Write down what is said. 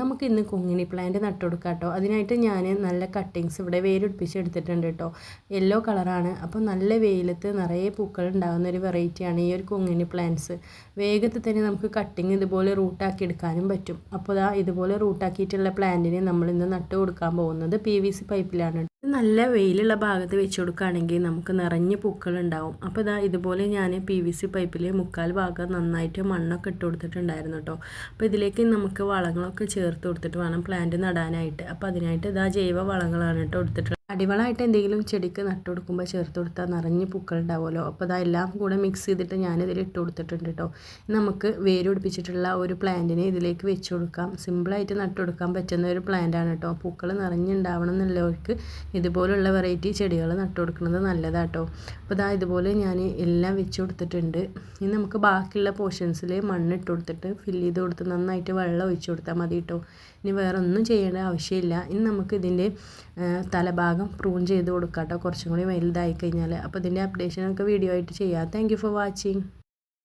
നമുക്ക് ഇന്ന് കുങ്ങിണി പ്ലാന്റ് നട്ടുകൊടുക്കാം കേട്ടോ. അതിനായിട്ട് ഞാൻ നല്ല കട്ടിങ്സ് ഇവിടെ വേരുടിപ്പിച്ച് എടുത്തിട്ടുണ്ട് കേട്ടോ. യെല്ലോ കളറാണ് അപ്പോൾ നല്ല വെയിലത്ത് നിറയെ പൂക്കൾ ഉണ്ടാകുന്ന ഒരു വെറൈറ്റിയാണ് ഈ ഒരു കുങ്ങിണി പ്ലാന്റ്സ് വേഗത്തിൽ തന്നെ നമുക്ക് കട്ടിങ് ഇതുപോലെ റൂട്ടാക്കി എടുക്കാനും പറ്റും. അപ്പോൾ ഇതാ ഇതുപോലെ റൂട്ടാക്കിയിട്ടുള്ള പ്ലാന്റിനെ നമ്മൾ ഇന്ന് നട്ടുകൊടുക്കാൻ പോകുന്നത് പി വി സി പൈപ്പിലാണ് നല്ല വെയിലുള്ള ഭാഗത്ത് വെച്ച് കൊടുക്കുകയാണെങ്കിൽ നമുക്ക് നിറഞ്ഞ് പൂക്കൾ ഉണ്ടാവും അപ്പോൾ ഇതാ ഇതുപോലെ ഞാൻ പി വി സി പൈപ്പിൽ മുക്കാൽ ഭാഗം നന്നായിട്ട് മണ്ണൊക്കെ ഇട്ട് കൊടുത്തിട്ടുണ്ടായിരുന്നു കേട്ടോ. അപ്പോൾ ഇതിലേക്ക് നമുക്ക് വളങ്ങളൊക്കെ ചേർത്ത് കൊടുത്തിട്ട് വേണം പ്ലാന്റ് നടാനായിട്ട്. അപ്പോൾ അതിനായിട്ട് ഇതാ ജൈവ വളങ്ങളാണ് കേട്ടോ കൊടുത്തിട്ടുള്ളത്. അടിവളമായിട്ട് എന്തെങ്കിലും ചെടിക്ക് നട്ടു കൊടുക്കുമ്പോൾ ചേർത്ത് കൊടുത്താൽ നിറഞ്ഞ് പൂക്കൾ ഉണ്ടാവുമല്ലോ അപ്പോൾ എല്ലാം കൂടെ മിക്സ് ചെയ്തിട്ട് ഞാനിതിൽ ഇട്ട് കൊടുത്തിട്ടുണ്ട് കേട്ടോ നമുക്ക് വേര് പിടിപ്പിച്ചിട്ടുള്ള ഒരു പ്ലാന്റിനെ ഇതിലേക്ക് വെച്ച് കൊടുക്കാം. സിമ്പിളായിട്ട് നട്ടു കൊടുക്കാൻ പറ്റുന്ന ഒരു പ്ലാന്റാണ് കേട്ടോ പൂക്കൾ നിറഞ്ഞുണ്ടാവണം എന്നുള്ളവർക്ക് ഇതുപോലുള്ള വെറൈറ്റി ചെടികൾ നട്ടു കൊടുക്കുന്നത് നല്ലതാണ് കേട്ടോ അപ്പോൾ ഇതാ ഇതുപോലെ ഞാൻ എല്ലാം വെച്ച് കൊടുത്തിട്ടുണ്ട്. ഇനി നമുക്ക് ബാക്കിയുള്ള പോർഷൻസിൽ മണ്ണ് ഇട്ട് കൊടുത്തിട്ട് ഫില്ല് ചെയ്ത് കൊടുത്ത് നന്നായിട്ട് വെള്ളം ഒഴിച്ച് കൊടുത്താൽ മതി കേട്ടോ ഇനി വേറെ ഒന്നും ചെയ്യേണ്ട ആവശ്യമില്ല. ഇനി നമുക്ക് ഇതിന്റെ തലഭാഗം പ്രൂൺ ചെയ്ത് കൊടുക്കാം കേട്ടോ കുറച്ചും കൂടി വലുതായി കഴിഞ്ഞാൽ അപ്പോൾ ഇതിന്റെ അപ്ഡേഷനൊക്കെ വീഡിയോ ആയിട്ട് ചെയ്യാം. Thank for watching